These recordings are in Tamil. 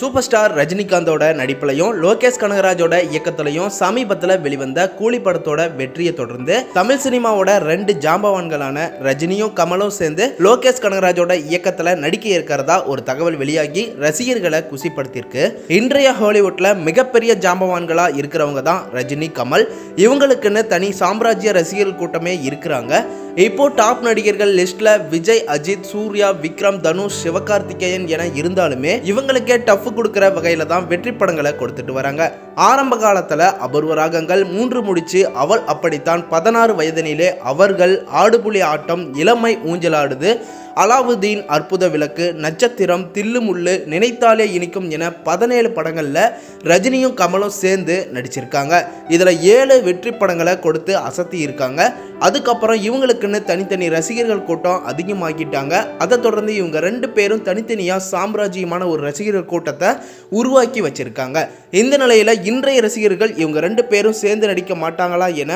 சூப்பர் ஸ்டார் ரஜினிகாந்தோட நடிப்புலையும் லோகேஷ் கனகராஜோட இயக்கத்திலையும் சமீபத்தில் வெளிவந்த கூலி படத்தோட வெற்றியை தொடர்ந்து தமிழ் சினிமாவோட ரெண்டு ஜாம்பவான்களான ரஜினியும் கமலும் சேர்ந்து லோகேஷ் கனகராஜோட இயக்கத்தில் நடிக்க இருக்கிறதா ஒரு தகவல் வெளியாகி ரசிகர்களை குசிப்படுத்தியிருக்கு. இன்றைய ஹாலிவுட்ல மிகப்பெரிய ஜாம்பவான்களா இருக்கிறவங்க தான் ரஜினி கமல். இவங்களுக்குன்னு தனி சாம்ராஜ்ய ரசிகர்கள் கூட்டமே இருக்கிறாங்க. இப்போ டாப் நடிகர்கள் லிஸ்ட்ல விஜய் அஜித் சூர்யா விக்ரம் தனுஷ் சிவகார்த்திகேயன் என இருந்தாலுமே இவங்களுக்கே டஃப் கொடுக்கிற வகையில தான் வெற்றி படங்களை கொடுத்துட்டு வராங்க. ஆரம்ப காலத்துல அபூர்வ ராகங்கள் மூன்று முடிச்சு அவள் அப்படித்தான் பதினாறு வயதினிலே அவர்கள் ஆடுபுலி ஆட்டம் இளமை ஊஞ்சலாடுது அலாவுதீன் அற்புத விளக்கு நட்சத்திரம் தில்லுமுள்ளு நினைத்தாலே இனிக்கும் என பதினேழு படங்களில் ரஜினியும் கமலும் சேர்ந்து நடிச்சிருக்காங்க. இதில் ஏழு வெற்றி படங்களை கொடுத்து அசத்தி இருக்காங்க. அதுக்கப்புறம் இவங்களுக்குன்னு தனித்தனி ரசிகர்கள் கூட்டம் அதிகமாக்கிட்டாங்க அதை தொடர்ந்து இவங்க ரெண்டு பேரும் தனித்தனியாக சாம்ராஜ்யமான ஒரு ரசிகர்கள் கூட்டத்தை உருவாக்கி வச்சிருக்காங்க. இந்த நிலையில் இன்றைய ரசிகர்கள் இவங்க ரெண்டு பேரும் சேர்ந்து நடிக்க மாட்டாங்களா என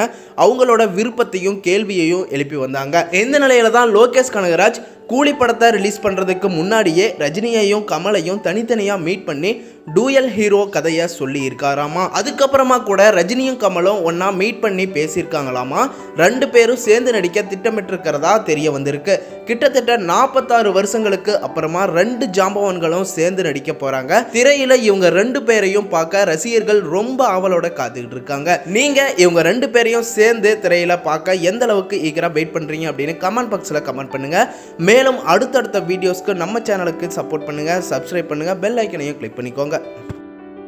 அவங்களோட விருப்பத்தையும் கேள்வியையும் எழுப்பி வந்தாங்க. இந்த நிலையில தான் லோகேஷ் கனகராஜ் கூலி படத்தை ரிலீஸ் பண்ணுறதுக்கு முன்னாடியே ரஜினியையும் கமலையும் தனித்தனியாக மீட் பண்ணி டூயல் ஹீரோ கதையை சொல்லியிருக்காராமா? அதுக்கப்புறமா கூட ரஜினியும் கமலும் ஒன்றா மீட் பண்ணி பேசியிருக்காங்களாமா? ரெண்டு பேரும் சேர்ந்து நடிக்க திட்டமிட்டிருக்கிறதா தெரிய வந்திருக்கு. கிட்டத்தட்ட நாற்பத்தாறு வருஷங்களுக்கு அப்புறமா ரெண்டு ஜாம்பவான்களும் சேர்ந்து நடிக்க போகிறாங்க திரையில் இவங்க ரெண்டு பேரையும் பார்க்க ரசிகர்கள் ரொம்ப ஆவலோட காத்துக்கிட்டு இருக்காங்க. நீங்கள் இவங்க ரெண்டு பேரையும் சேர்ந்து திரையில் பார்க்க எந்த அளவுக்கு ஈகராக வெயிட் பண்ணுறீங்க அப்படின்னு கமெண்ட் பாக்ஸில் கமெண்ட் பண்ணுங்கள் மேலும் அடுத்தடுத்த வீடியோஸ்க்கு நம்ம சேனலுக்கு சப்போர்ட் பண்ணுங்கள் சப்ஸ்கிரைப் பண்ணுங்க. பெல் ஐக்கனையும் கிளிக் பண்ணிக்கோங்க. が